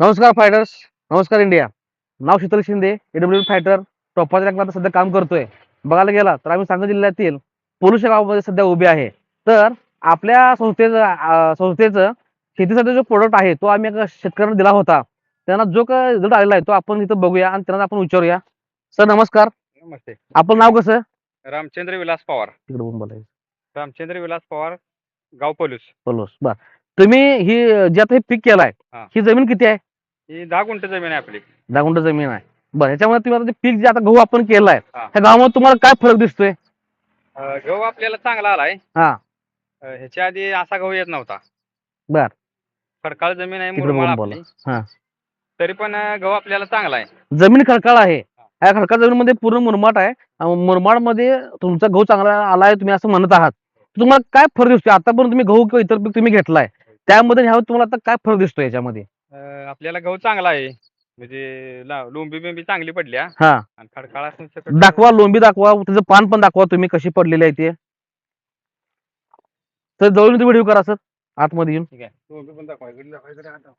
नमस्कार फायटर्स नमस्कार इंडिया नाव शीतल शिंदे एडब्ल्यू फायटर टोपाच्या आता सध्या काम करतोय. बघायला गेला तर आम्ही सांगली जिल्ह्यातील पोलुश गावामध्ये सध्या उभे आहे. तर आपल्या संस्थेचं संस्थेचं शेतीसाठी जो प्रोडक्ट आहे तो आम्ही एका शेतकऱ्यांना दिला होता. त्यांना जो काय रिझल्ट आलेला आहे तो आपण इथं बघूया आणि त्यांना आपण विचारूया. सर नमस्कार. नमस्ते. आपलं नाव कसं? रामचंद्र विलास पवार. तिकडे बोलायचं रामचंद्र विलास पवार गाव पोलूस. पोलोस. बर. तुम्ही ही जे आता हे पीक केलाय. ही जमीन किती आहे? ही दहा गुंठ जमीन आहे आपली. दहा गुंठ जमीन आहे. बरं ह्याच्यामध्ये तुम्ही आता ते पीक जे आता गहू आपण केलाय हा. ह्या गावामध्ये तुम्हाला काय फरक दिसतोय? अं, गहू आपल्याला चांगला आलाय. हा. अं, ह्याच्या आधी असा गहू येत नव्हता. बर. खडकाळ जमीन आहे तिकडे आपली. हा. तरी पण अं, गहू आपल्याला चांगला आहे. जमीन खडकाळ आहे. या खडकाळ जमीनमध्ये पूर्ण मुरमाड आहे. मुरमाडमध्ये तुमचा गहू चांगला आलाय तुम्ही असं म्हणत आहात. तुम्हाला काय फरक दिसतोय? आतापर्यंत तुम्ही गहू किंवा इतर पीक तुम्ही घेतलाय. त्यामध्ये ह्यावर तुम्हाला आता काय फरक दिसतोय याच्यामध्ये? अं, आपल्याला गहू चांगला आहे. म्हणजे ला- लोंबी बिंबी चांगली पडल्या. हा. आणि खडकाळ असून सकट- दाखवा लोंबी दाखवा त्याचं पान पण दाखवा तुम्ही कशी पडलेली आहे ते. तर जवळून व्हिडिओ करा सर. आतमध्ये येऊन. ठीक आहे. लोंबी पण दाखवा. इकडे दाखवा, इकडे हात दाखवा.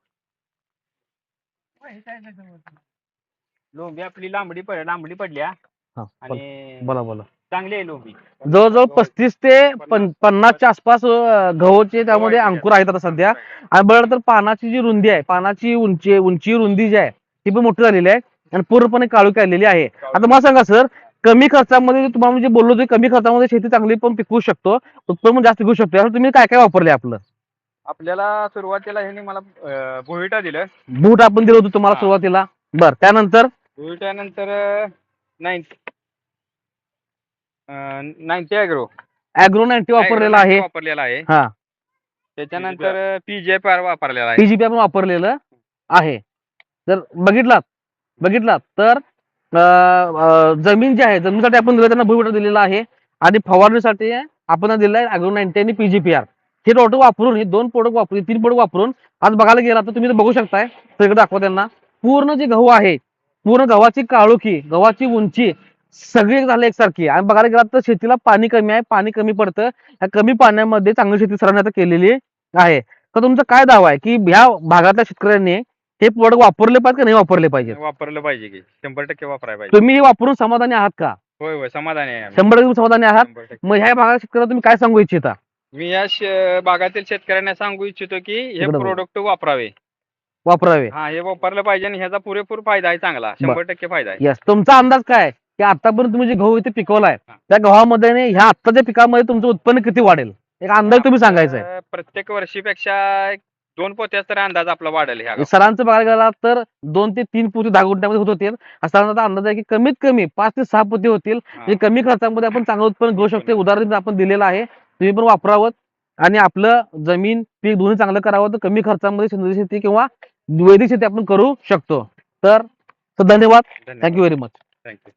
लोंबी आपली लांबडी पड लांबडी पडल्या. हा बोला. आणि बोला बोला. चांगली आहे लोंबी. जवळजवळ पस्तीस ते पन- पन्नासच्या आसपास अं, गव्हाचे त्यामध्ये अंकुर आहेत आता सध्या. आणि बघा तर पानाची जी रुंदी आहे पानाची उंची उंची रुंदी जी आहे ती पण मोठी झालेली आहे आणि पूर्णपणे काळोखी आलेली आहे. आता मला सांगा सर कमी खर्चामध्ये तुम्हाला जे बोललो ते कमी खर्चामध्ये शेती चांगली पण पिकवू शकतो उत्पन्न जास्त घेऊ शकतो यासाठी तुम्ही काय काय वापरले आपलं? आपल्याला सुरुवातीला ह्यांनी मला भुईटा दिलं बूट आपण दिलं होतं तुम्हाला. सुरुवातीला. बर त्यानंतर? भुईट्यानंतर ninety ninety agro agro ninety वापरलेला आहे. वापरलेला आहे. हा. त्याच्यानंतर पीजे पार वापरलेला आहे. पीजीपी आपण वापरलेलं आहे. जर बघितलात बघितलात. तर अं, जमीन जी आहे जमिनीसाठी आपण दिलं त्यांना भुईवटा दिलेला आहे. आणि फवारणीसाठी आपण दिलं आहे अॅग्रो नाईन्टी आणि पीजीपीआर हे प्रोडक्ट वापरून हे दोन प्रोडक्ट वापरून तीन प्रोडक्ट वापरून आज बघायला गेला तर तुम्ही इथं बघू शकताय. सगळं दाखवा त्यांना. पूर्ण जे गहू आहे पूर्ण गव्हाची काळोखी गव्हाची उंची सगळी झाली एकसारखी. आणि बघायला गेला तर शेतीला पाणी कमी आहे पाणी कमी पडतं. या कमी पाण्यामध्ये चांगली शेती सरांनी आता केलेली आहे. तर तुमचा काय दावा आहे की ह्या भागातल्या शेतकऱ्यांनी हे प्रोडक्ट वापरले पाहिजे का नाही वापरले पाहिजे वापरलं पाहिजे की. शंभर टक्के वापरायला पाहिजे. तुम्ही हे वापरून समाधानी आहात का? होय होय समाधानी आहे आम्ही. शंभर टक्के समाधानी आहात? शंभर टक्के. मग ह्या भागात शेतकऱ्यांना तुम्ही काय सांगू इच्छिता? मी या श- भागातील शेतकऱ्यांना सांगू इच्छितो की हे. प्रोडक्ट वापरावे. वापरावे. हा हे वापरलं पाहिजे आणि ह्याचा पुरेपूर फायदा आहे चांगला. शंभर टक्के फायदा आहे. यस तुमचा अंदाज काय की आतापर्यंत तुम्ही जे गहू इथे पिकवलाय. त्या गव्हामध्ये आणि ह्या आत्ताच्या पिकामध्ये तुमचं उत्पन्न किती वाढेल? एक अंदाज तुम्ही सांगायचा आहे. अं, प्रत्येक वर्षीपेक्षा एक दोन पोत्याच तरी अंदाज आपला वाढेल ह्या सरांचं बघायला गेला तर दोन ते तीन पोती दहा गुंठ्यामध्ये होत होते सरांचा अंदाज आहे की कमीत कमी पाच ते सहा पोती होतील. म्हणजे कमी खर्चामध्ये आपण चांगलं उत्पन्न घेऊ शकतो. उदाहरण आपण दिलेलं आहे. तुम्ही पण वापरावं. आणि आपलं जमीन पीक दोन्ही चांगलं करावं तर कमी खर्चामध्ये सेंद्रिय शेती किंवा वैदिक शेती आपण करू शकतो. तर तर धन्यवाद. Thank you very much thank you